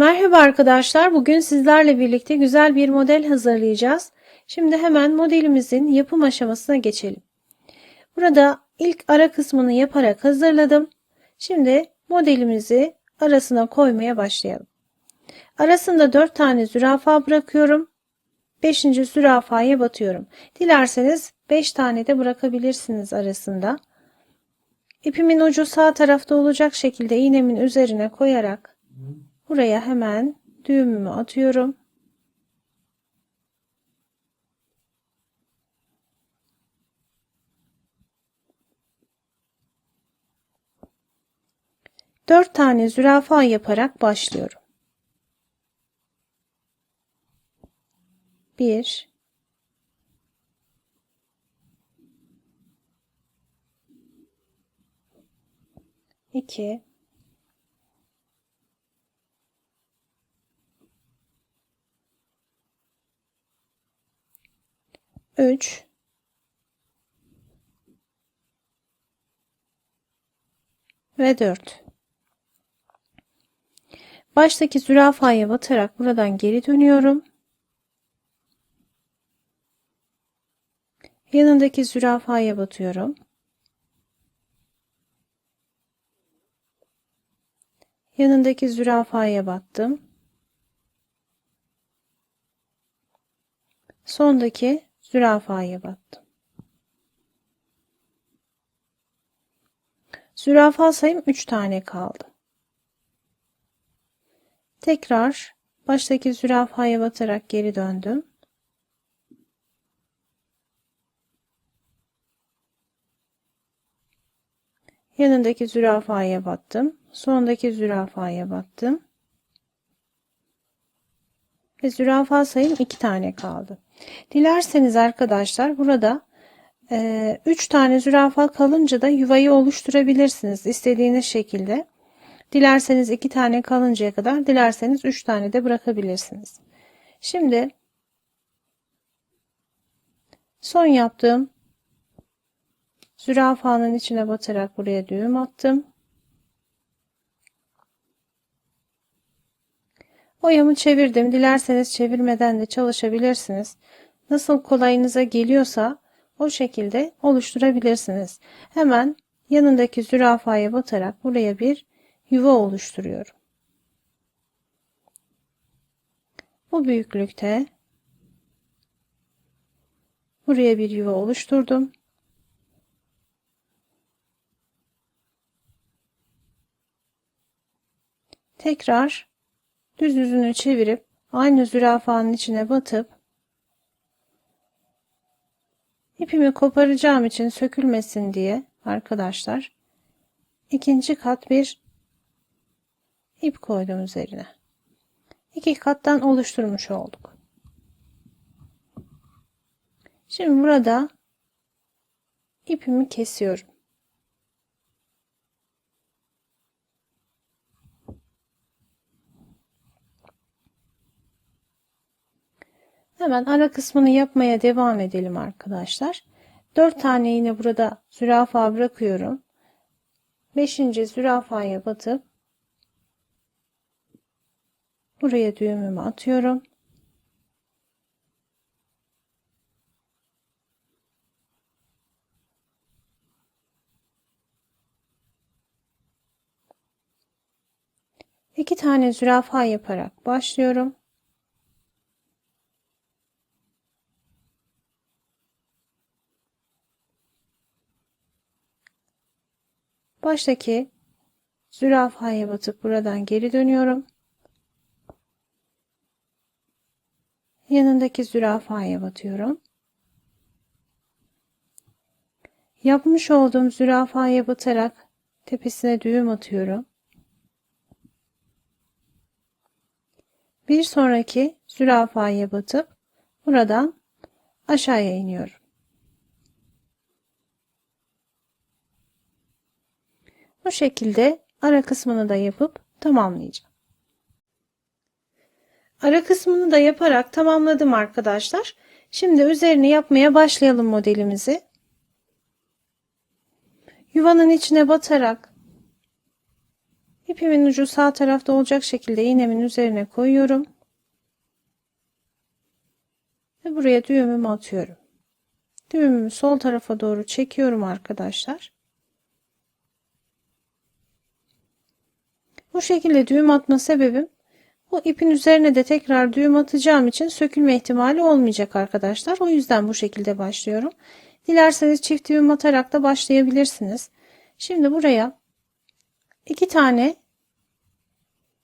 Merhaba arkadaşlar. Bugün sizlerle birlikte güzel bir model hazırlayacağız. Şimdi hemen modelimizin yapım aşamasına geçelim. Burada ilk ara kısmını yaparak hazırladım. Şimdi modelimizi arasına koymaya başlayalım. Arasında 4 tane zürafa bırakıyorum. 5. zürafaya batıyorum. Dilerseniz 5 tane de bırakabilirsiniz arasında. İpimin ucu sağ tarafta olacak şekilde iğnemin üzerine koyarak Buraya hemen düğümümü atıyorum. Dört tane zürafa yaparak başlıyorum. Bir, iki, 3 ve 4 baştaki zürafaya batarak buradan geri dönüyorum. Yanındaki zürafaya batıyorum. Yanındaki zürafaya battım. Sondaki zürafaya battım. Zürafa sayım 3 tane kaldı. Tekrar baştaki zürafaya batarak geri döndüm. Yanındaki zürafaya battım. Sondaki zürafaya battım. Ve zürafa sayım 2 tane kaldı. Dilerseniz arkadaşlar burada 3 e, tane zürafa kalınca da yuvayı oluşturabilirsiniz istediğiniz şekilde. Dilerseniz 2 tane kalıncaya kadar, dilerseniz 3 tane de bırakabilirsiniz. Şimdi son yaptığım zürafanın içine batarak buraya düğüm attım. Oyamı çevirdim. Dilerseniz çevirmeden de çalışabilirsiniz. Nasıl kolayınıza geliyorsa o şekilde oluşturabilirsiniz. Hemen yanındaki zürafaya batarak buraya bir yuva oluşturuyorum. Bu büyüklükte buraya bir yuva oluşturdum. Tekrar düz yüzünü çevirip aynı zürafanın içine batıp ipimi koparacağım için sökülmesin diye arkadaşlar ikinci kat bir ip koydum üzerine. İki kattan oluşturmuş olduk. Şimdi burada ipimi kesiyorum. Hemen ara kısmını yapmaya devam edelim arkadaşlar. 4 tane yine burada zürafa bırakıyorum. 5. zürafaya batıp buraya düğümümü atıyorum. İki tane zürafa yaparak başlıyorum. Baştaki zürafaya batıp buradan geri dönüyorum. Yanındaki zürafaya batıyorum. Yapmış olduğum zürafaya batarak tepesine düğüm atıyorum. Bir sonraki zürafaya batıp buradan aşağıya iniyorum. Bu şekilde ara kısmını da yapıp tamamlayacağım. Ara kısmını da yaparak tamamladım arkadaşlar. Şimdi üzerine yapmaya başlayalım modelimizi. Yuvanın içine batarak İpimin ucu sağ tarafta olacak şekilde iğnemin üzerine koyuyorum. Ve buraya düğümümü atıyorum. Düğümümü sol tarafa doğru çekiyorum arkadaşlar. Bu şekilde düğüm atma sebebim bu ipin üzerine de tekrar düğüm atacağım için sökülme ihtimali olmayacak arkadaşlar. O yüzden bu şekilde başlıyorum. Dilerseniz çift düğüm atarak da başlayabilirsiniz. Şimdi buraya iki tane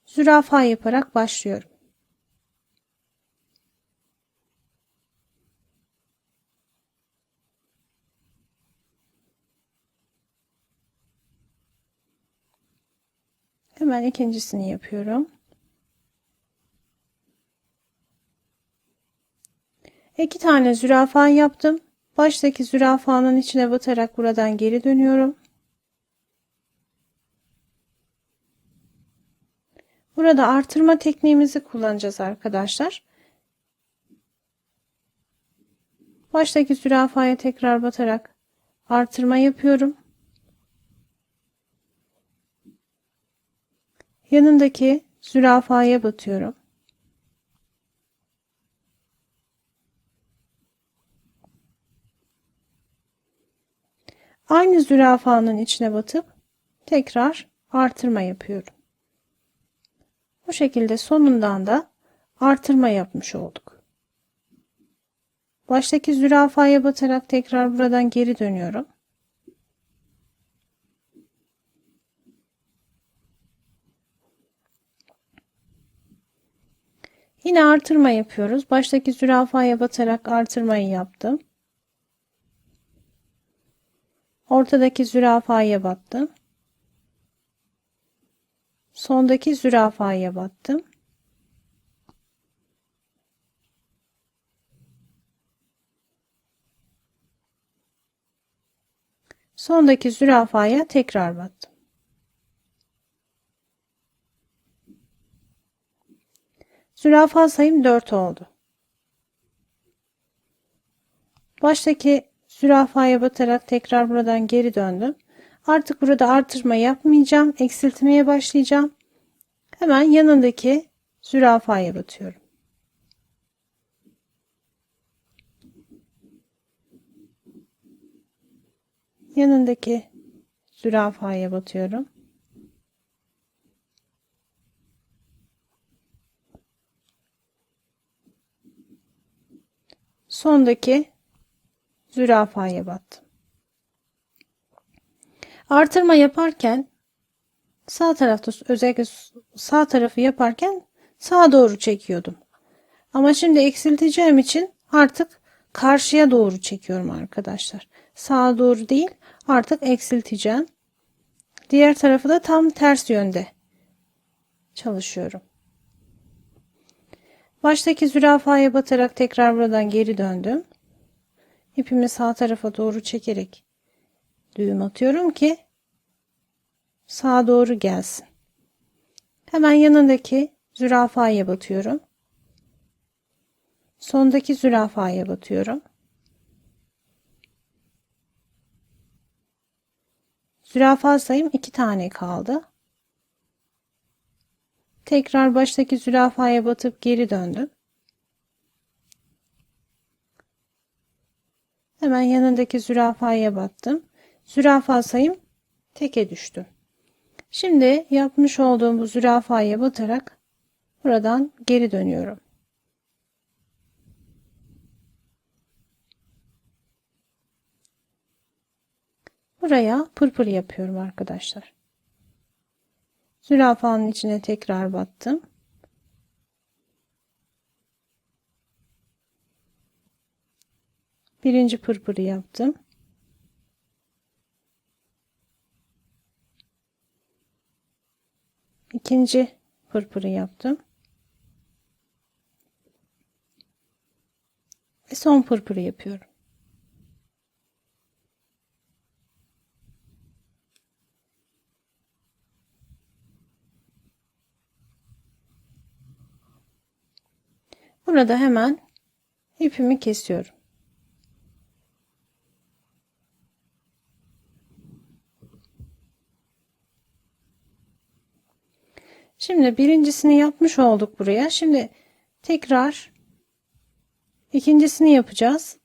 zürafa yaparak başlıyorum. Hemen ikincisini yapıyorum. İki tane zürafa yaptım. Baştaki zürafanın içine batarak buradan geri dönüyorum. Burada artırma tekniğimizi kullanacağız arkadaşlar. Baştaki zürafaya tekrar batarak artırma yapıyorum. Yanındaki zürafaya batıyorum. Aynı zürafanın içine batıp tekrar artırma yapıyorum. Bu şekilde sonundan da artırma yapmış olduk. Baştaki zürafaya batarak tekrar buradan geri dönüyorum. Yine artırma yapıyoruz. Baştaki zürafaya batarak artırmayı yaptım. Ortadaki zürafaya battım. Sondaki zürafaya battım. Sondaki zürafaya tekrar battım. Zürafa sayım 4 oldu. Baştaki zürafaya batarak tekrar buradan geri döndüm. Artık burada artırma yapmayacağım. Eksiltmeye başlayacağım. Hemen yanındaki zürafaya batıyorum. Yanındaki zürafaya batıyorum. Sondaki zürafaya battım. Artırma yaparken sağ tarafta özellikle sağ tarafı yaparken sağa doğru çekiyordum. Ama şimdi eksilteceğim için artık karşıya doğru çekiyorum arkadaşlar. Sağa doğru değil artık eksilteceğim. Diğer tarafı da tam ters yönde çalışıyorum. Baştaki zürafaya batarak tekrar buradan geri döndüm. İpimi sağ tarafa doğru çekerek düğüm atıyorum ki sağa doğru gelsin. Hemen yanındaki zürafaya batıyorum. Sondaki zürafaya batıyorum. Zürafa sayım iki tane kaldı. Tekrar baştaki zürafaya batıp geri döndüm. Hemen yanındaki zürafaya battım. Zürafa sayım teke düştü. Şimdi yapmış olduğum bu zürafaya batarak buradan geri dönüyorum. Buraya pırpır yapıyorum arkadaşlar. Zürafanın içine tekrar battım. Birinci pırpırı yaptım. İkinci pırpırı yaptım. Ve son pırpırı yapıyorum. Burada hemen ipimi kesiyorum. Şimdi birincisini yapmış olduk buraya. Şimdi tekrar ikincisini yapacağız.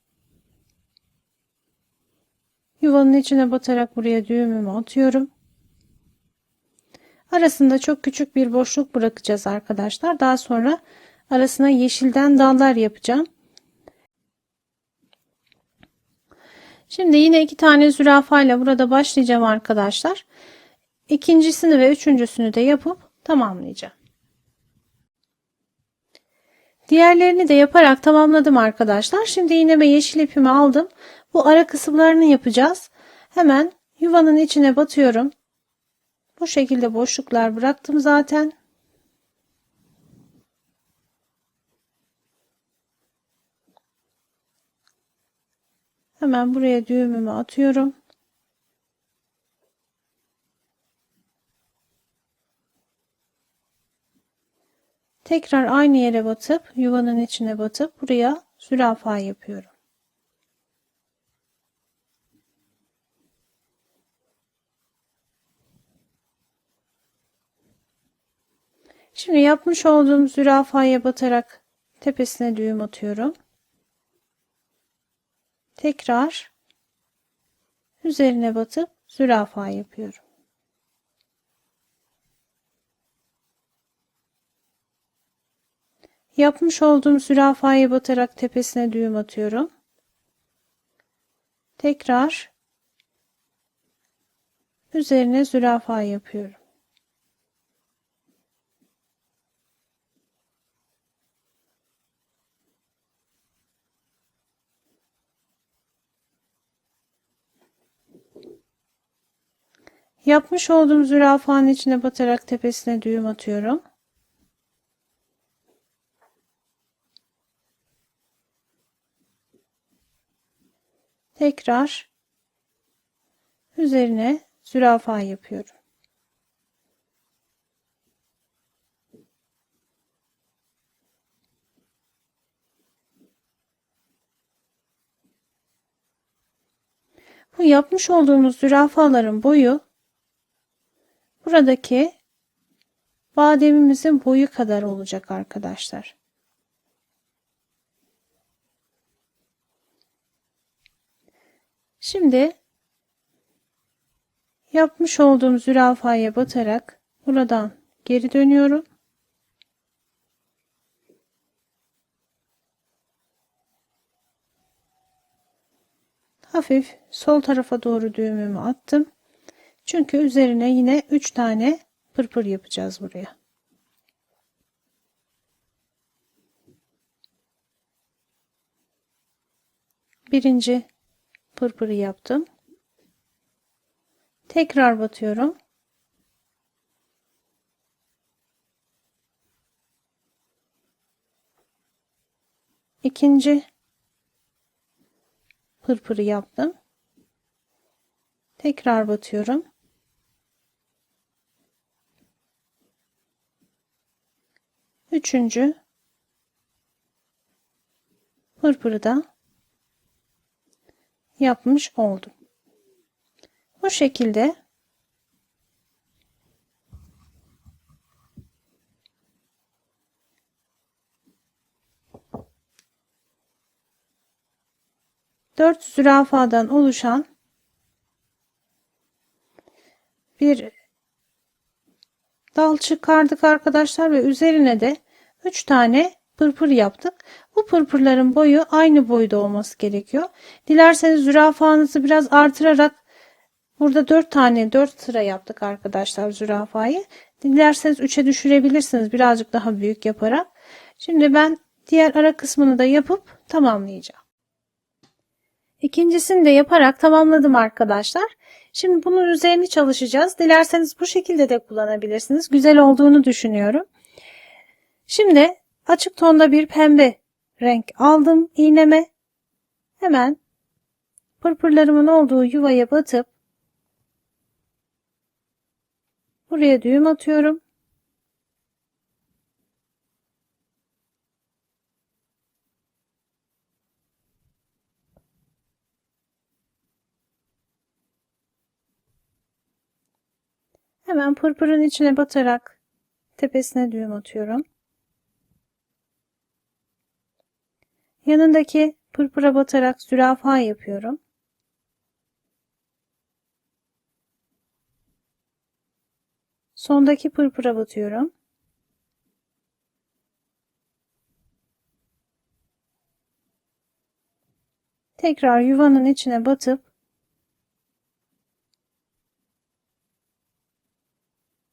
Yuvanın içine batarak buraya düğümümü atıyorum. Arasında çok küçük bir boşluk bırakacağız arkadaşlar. Daha sonra arasına yeşilden dallar yapacağım. Şimdi yine iki tane zürafa ile burada başlayacağım arkadaşlar. İkincisini ve üçüncüsünü de yapıp tamamlayacağım. Diğerlerini de yaparak tamamladım arkadaşlar. Şimdi iğneme yeşil ipimi aldım. Bu ara kısımlarını yapacağız. Hemen yuvanın içine batıyorum. Bu şekilde boşluklar bıraktım zaten. Hemen buraya düğümümü atıyorum. Tekrar aynı yere batıp yuvanın içine batıp buraya zürafa yapıyorum. Şimdi yapmış olduğum zürafaya batarak tepesine düğüm atıyorum. Tekrar üzerine batıp zürafa yapıyorum. Yapmış olduğum zürafaya batarak tepesine düğüm atıyorum. Tekrar üzerine zürafa yapıyorum. Yapmış olduğum zürafanın içine batarak tepesine düğüm atıyorum. Tekrar üzerine zürafa yapıyorum. Bu yapmış olduğumuz zürafaların boyu buradaki bademimizin boyu kadar olacak arkadaşlar. Şimdi yapmış olduğum zürafaya batarak buradan geri dönüyorum. Hafif sol tarafa doğru düğümümü attım. Çünkü üzerine yine 3 tane pırpır yapacağız buraya. Birinci pırpırı yaptım. Tekrar batıyorum. İkinci pırpırı yaptım. Tekrar batıyorum. Üçüncü pırpırı da yapmış oldum. Bu şekilde dört zürafadan oluşan bir dal çıkardık arkadaşlar ve üzerine de 3 tane pırpır yaptık. Bu pırpırların boyu aynı boyda olması gerekiyor. Dilerseniz zürafanızı biraz artırarak burada 4 tane 4 sıra yaptık arkadaşlar zürafayı. Dilerseniz 3'e düşürebilirsiniz birazcık daha büyük yaparak. Şimdi ben diğer ara kısmını da yapıp tamamlayacağım. İkincisini de yaparak tamamladım arkadaşlar. Şimdi bunun üzerini çalışacağız. Dilerseniz bu şekilde de kullanabilirsiniz. Güzel olduğunu düşünüyorum. Şimdi açık tonda bir pembe renk aldım iğneme. Hemen pırpırlarımın olduğu yuvaya batıp buraya düğüm atıyorum. Hemen pırpırın içine batarak tepesine düğüm atıyorum. Yanındaki pırpıra batarak zürafa yapıyorum. Sondaki pırpıra batıyorum. Tekrar yuvanın içine batıp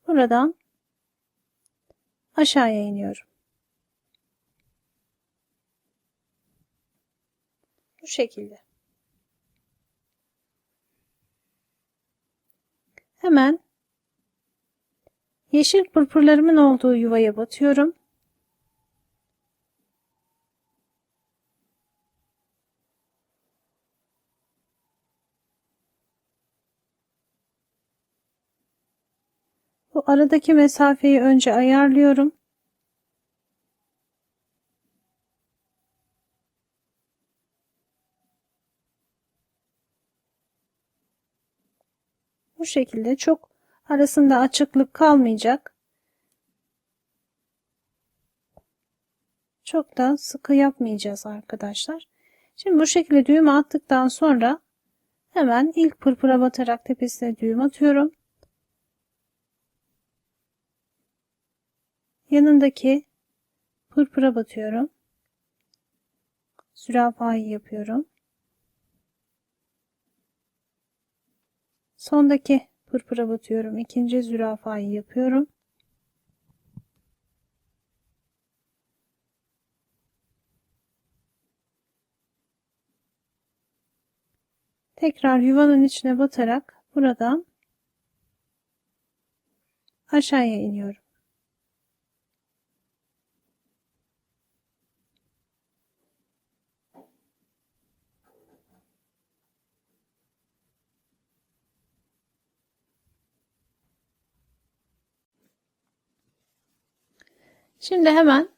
buradan aşağıya iniyorum. Bu şekilde. Hemen yeşil pırpırlarımın olduğu yuvaya batıyorum. Bu aradaki mesafeyi önce ayarlıyorum. Bu şekilde çok arasında açıklık kalmayacak. Çok da sıkı yapmayacağız arkadaşlar. Şimdi bu şekilde düğüm attıktan sonra hemen ilk pırpıra batarak tepesine düğüm atıyorum. Yanındaki pırpıra batıyorum. Zürafayı yapıyorum. Sondaki pırpıra batıyorum. İkinci zürafayı yapıyorum. Tekrar yuvanın içine batarak buradan aşağıya iniyorum. Şimdi hemen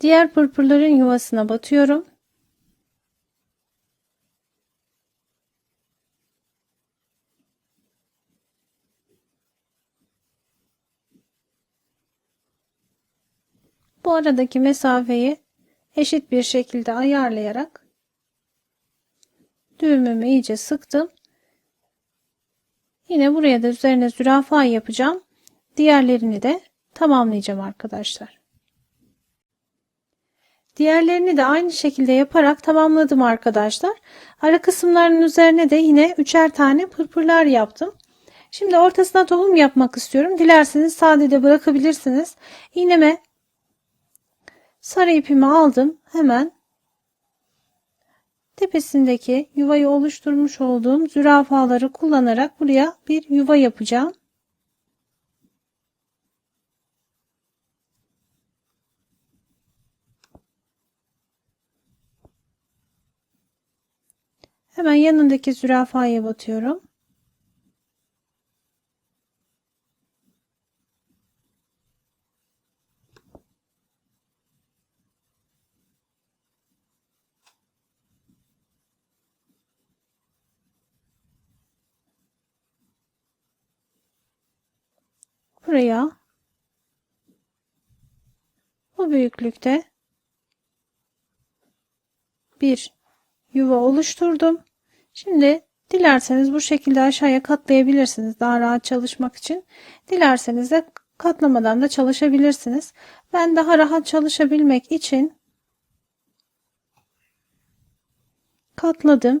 diğer pırpırların yuvasına batıyorum. Bu aradaki mesafeyi eşit bir şekilde ayarlayarak düğümümü iyice sıktım. Yine buraya da üzerine zürafa yapacağım. Diğerlerini de tamamlayacağım arkadaşlar. Diğerlerini de aynı şekilde yaparak tamamladım arkadaşlar. Ara kısımlarının üzerine de yine üçer tane pırpırlar yaptım. Şimdi ortasına tohum yapmak istiyorum. Dilerseniz sadece bırakabilirsiniz. İğneme sarı ipimi aldım. Hemen tepesindeki yuvayı oluşturmuş olduğum zürafaları kullanarak buraya bir yuva yapacağım. Hemen yanındaki zürafaya batıyorum. Buraya bu büyüklükte bir yuva oluşturdum. Şimdi dilerseniz bu şekilde aşağıya katlayabilirsiniz daha rahat çalışmak için. Dilerseniz de katlamadan da çalışabilirsiniz. Ben daha rahat çalışabilmek için katladım.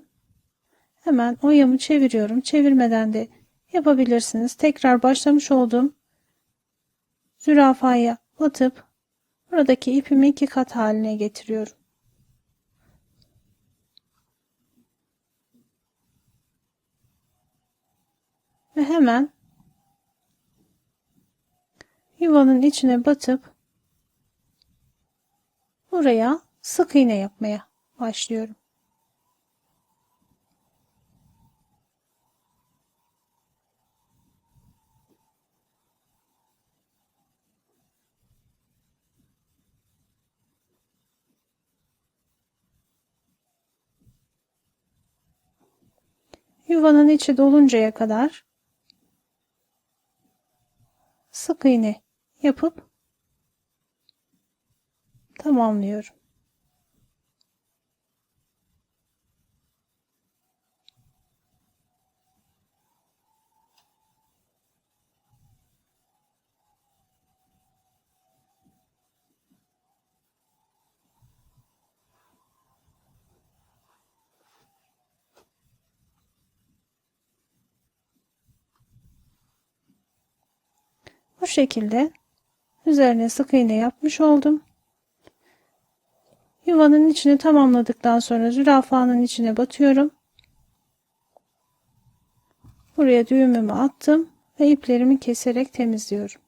Hemen oyamı çeviriyorum. Çevirmeden de yapabilirsiniz. Tekrar başlamış olduğum zürafaya batıp buradaki ipimi iki kat haline getiriyorum. Ve hemen yuvanın içine batıp buraya sık iğne yapmaya başlıyorum. Yuvanın içi doluncaya kadar sık iğne yapıp tamamlıyorum. Bu şekilde üzerine sık iğne yapmış oldum. Yuvanın içini tamamladıktan sonra zürafanın içine batıyorum. Buraya düğümümü attım ve iplerimi keserek temizliyorum.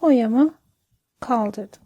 Oyamı kaldırdım.